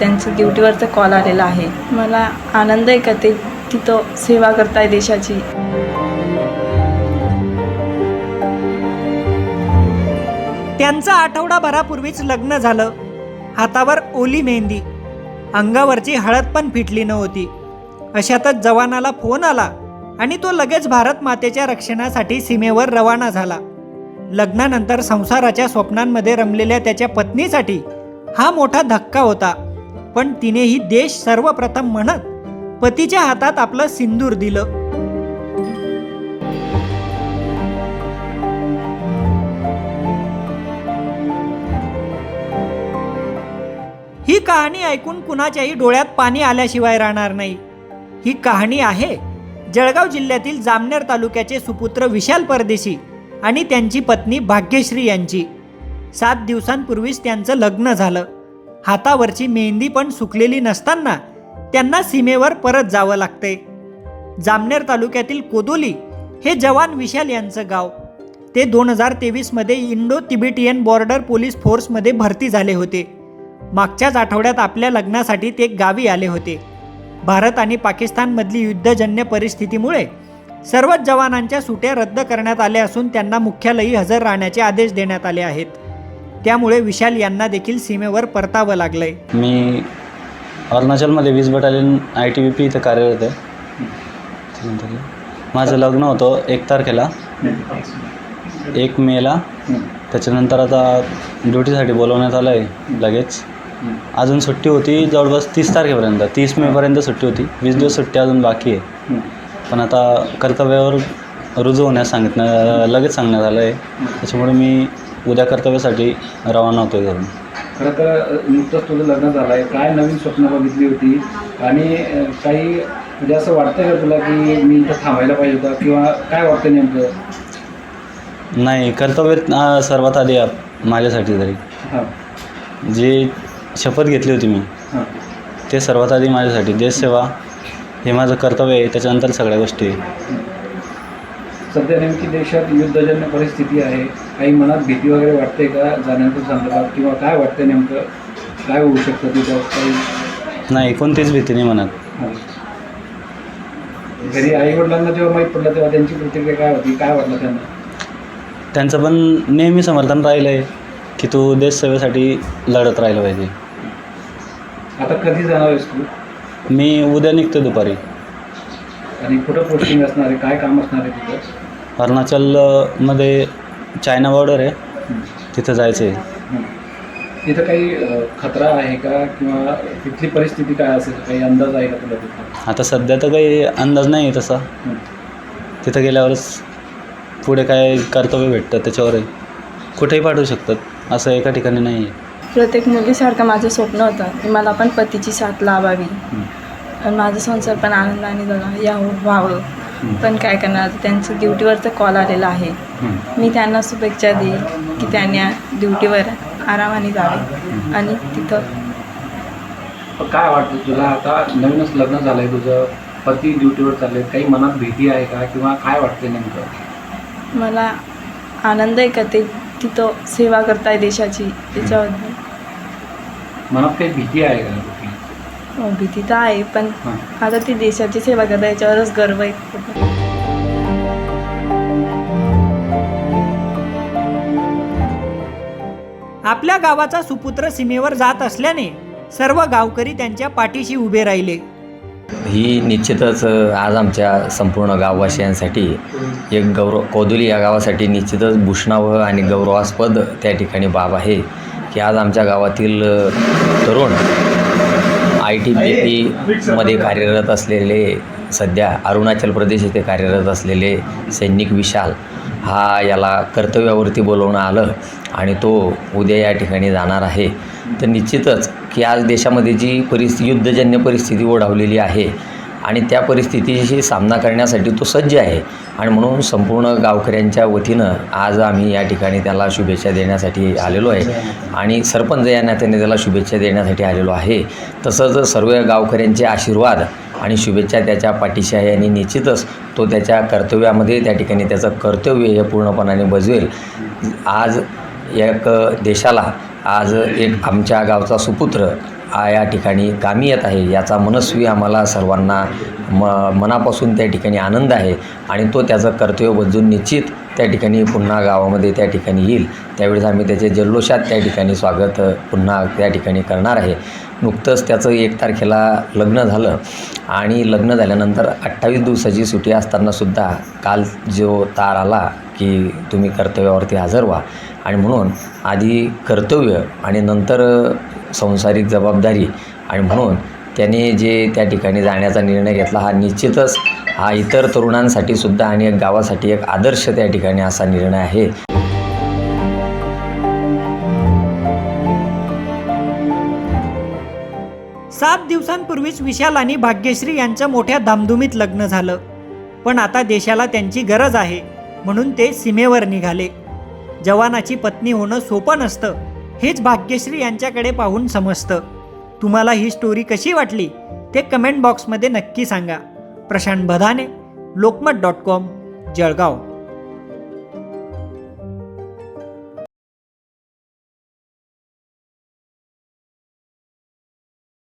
त्यांचं ड्युटीवरचा कॉल आलेला आहे. मला आनंद आहे का ते तिथं सेवा करताय देशाची? त्यांचं आठवडाभरापूर्वीच लग्न झालं. हातावर ओली मेहंदी. अंगावरची हळद पण फिटली नव्हती. अशातच जवानाला फोन आला आणि तो लगेच भारत मातेच्या रक्षणासाठी सीमेवर रवाना झाला. लग्नानंतर संसाराच्या स्वप्नांमध्ये रमलेल्या त्याच्या पत्नीसाठी हा मोठा धक्का होता. पण तिनेही देश सर्वप्रथम म्हणत पतीच्या हातात आपलं सिंदूर दिलं. ही कहाणी ऐकून कुणाच्याही डोळ्यात पाणी आल्याशिवाय राहणार नाही. ही कहाणी आहे जळगाव जिल्ह्यातील जामनेर तालुक्याचे सुपुत्र विशाल परदेशी आणि त्यांची पत्नी भाग्यश्री यांची. सात दिवसांपूर्वीच त्यांचं लग्न झालं. हातावरची मेहंदी पण सुकलेली नसताना त्यांना सीमेवर परत जावं लागतंय. जामनेर तालुक्यातील कोदोली हे जवान विशाल यांचं गाव. ते दोन हजार तेवीसमध्ये इंडो तिबेटियन बॉर्डर पोलीस फोर्समध्ये भरती झाले होते. मागच्याच आठवड्यात आपल्या लग्नासाठी ते गावी आले होते. भारत आणि पाकिस्तानमधली युद्धजन्य परिस्थितीमुळे सर्वच जवानांच्या सुट्या रद्द करण्यात आल्या असून त्यांना मुख्यालयी हजर राहण्याचे आदेश देण्यात आले आहेत. त्यामुळे विशाल यांना देखील सीमेवर परतावं लागलंय. मी अरुणाचलमध्ये वीज battalion I T B P इथं कार्यरत आहे. माझं लग्न होतं एक तारखेला. एक मेला. त्याच्यानंतर आता ड्युटीसाठी बोलवण्यात आलं आहे लगेच. अजून सुट्टी होती जवळपास तीस तारखेपर्यंत. तीस मेपर्यंत सुट्टी होती. वीस दिवस सुट्टी अजून बाकी आहे. पण आता कर्तव्यावर रुजू होण्यास सांगितलं लगेच सांगण्यात आलं आहे त्याच्यामुळे मी उद्या कर्तव्यासाठी रवाना होतो घरून. खरं तर नुकतंच तुझं लग्न झालं आहे काय नवीन स्वप्न बघितली होती? आणि काही म्हणजे असं वाटतंय का तुला की मी इथं थांबायला पाहिजे होता? किंवा काय वाटतं नेमकं? नाही कर्तव्य सर्वात आधी माझ्यासाठी तरी. हां. जी शपथ घेतली होती मी हां. ते सर्वात आधी माझ्यासाठी. देशसेवा हे माझं कर्तव्य आहे त्याच्यानंतर सगळ्या गोष्टी आहे. सध्या नेमकी देशात युद्धजन्य परिस्थिती आहे. काही मनात भीती वगैरे वाटते का? जाण्याच्या संदर्भात किंवा काय वाटतं नेमकं? काय होऊ शकतं तिथं? काही नाही कोणतीच भीती नाही म्हणत हां. घरी आई वडिलांना जेव्हा माहीत पडलं तेव्हा त्यांची प्रतिक्रिया काय होती? काय वाटलं त्यांना? त्यांचं पण नेहमी समर्थन राहिलं आहे की तू देशसेवेसाठी लढत राहिलं पाहिजे. आता कधी जाणार आहेस तू? मी उद्या निघतो दुपारी. आणि कुठं पोस्टिंग असणार आहे? काय काम असणार आहे तिथं? अरुणाचलमध्ये चायना बॉर्डर आहे. हं. तिथं जायचं आहे. तिथं काही अ, खतरा आहे का? किंवा तिथली परिस्थिती काय असेल? काही अंदाज आहे का तुला तिथं? आता सध्या तर काही अंदाज नाही आहे तसा. हं. तिथं गेल्यावरच पुढे काय कर्तव्य भेटतं त्याच्यावर आहे. कुठेही पाठवू शकतात. असं एका ठिकाणी नाही आहे. प्रत्येक मुलीसारखं माझं स्वप्न होतं की मला पण पतीची साथ लावावी हं. आणि माझं संसार पण आनंदाने जगा यावं व्हावं. पण काय करणार? आता त्यांचं ड्युटीवरचा कॉल आलेला आहे. मी त्यांना शुभेच्छा देईल की त्यांनी ड्युटीवर आरामाने जावे आणि तिथं काय वाटतं तुला? आता नवीनच लग्न झालंय तुझं. पती ड्युटीवर चालले काही मनात भीती आहे का? किंवा काय वाटते नेमकं? मला आनंद आहे का ते तिथं सेवा करताय देशाची त्याच्याबद्दल? मनात काही भीती आहे का? भीती तर आहे पण हां आता ती देशाची सेवा करता याच्यावरच गर्व आहे खूप. आपल्या गावाचा सुपुत्र सीमेवर जात असल्याने सर्व गावकरी त्यांच्या पाठीशी उभे राहिले ही निश्चितच अ, आज आमच्या संपूर्ण गाववासियांसाठी एक गौरव कोदुली या गावासाठी निश्चितच भूषणावह आणि गौरवास्पद त्या ठिकाणी बाब आहे की आज आमच्या गावातील अ, तरुण आय टी बी पीमध्ये कार्यरत असलेले सध्या अरुणाचल प्रदेश येथे कार्यरत असलेले सैनिक विशाल हा याला कर्तव्यावरती बोलवणं आलं आणि तो उद्या या ठिकाणी जाणार आहे. तर निश्चितच की आज देशामध्ये जी परिस्थिती युद्धजन्य परिस्थिती ओढावलेली आहे आणि त्या परिस्थितीशी सामना करण्यासाठी तो सज्ज आहे. आणि म्हणून संपूर्ण गावकऱ्यांच्या वतीनं आज आम्ही या ठिकाणी त्याला शुभेच्छा देण्यासाठी आलेलो आहे. आणि सरपंच या नात्याने त्याला शुभेच्छा देण्यासाठी आलेलो आहे. तसंच सर्व गावकऱ्यांचे आशीर्वाद आणि शुभेच्छा त्याच्या पाठीशी आहे आणि निश्चितच तो त्याच्या कर्तव्यामध्ये त्या ठिकाणी त्याचं कर्तव्य हे पूर्णपणाने बजवेल. आज एक देशाला आज एक आमच्या गावचा सुपुत्र या ठिकाणी कामी येत आहे याचा मनस्वी आम्हाला सर्वांना म मनापासून त्या ठिकाणी आनंद आहे आणि तो त्याचं कर्तव्य बजून निश्चित त्या ठिकाणी पुन्हा गावामध्ये त्या ठिकाणी येईल. त्यावेळेस आम्ही त्याचे जल्लोषात त्या ठिकाणी स्वागत पुन्हा त्या ठिकाणी करणार आहे. नुकतंच त्याचं एक तारखेला लग्न झालं आणि लग्न झाल्यानंतर अठ्ठावीस दिवसाची सुट्टी असतानासुद्धा काल जो तार आला की तुम्ही कर्तव्यावरती हजर व्हा. आणि म्हणून आधी कर्तव्य आणि नंतर संसारिक जबाबदारी. आणि म्हणून त्याने जे त्या ठिकाणी जाण्याचा निर्णय घेतला हा निश्चितच हा इतर तरुणांसाठी सुद्धा आणि एक गावासाठी एक आदर्श त्या ठिकाणी असा निर्णय आहे. सात दिवसांपूर्वीच विशाल आणि भाग्यश्री यांचं मोठ्या धामधुमीत लग्न झालं. पण आता देशाला त्यांची गरज आहे म्हणून ते सीमेवर निघाले. जवानाची पत्नी होणं सोपं नसतं. हेच भाग्यश्री यांच्याकडे पाहून समजतं. तुम्हाला ही स्टोरी कशी वाटली ते कमेंट बॉक्समध्ये नक्की सांगा. प्रशांत बधाने लोकमत डॉट कॉम जळगाव.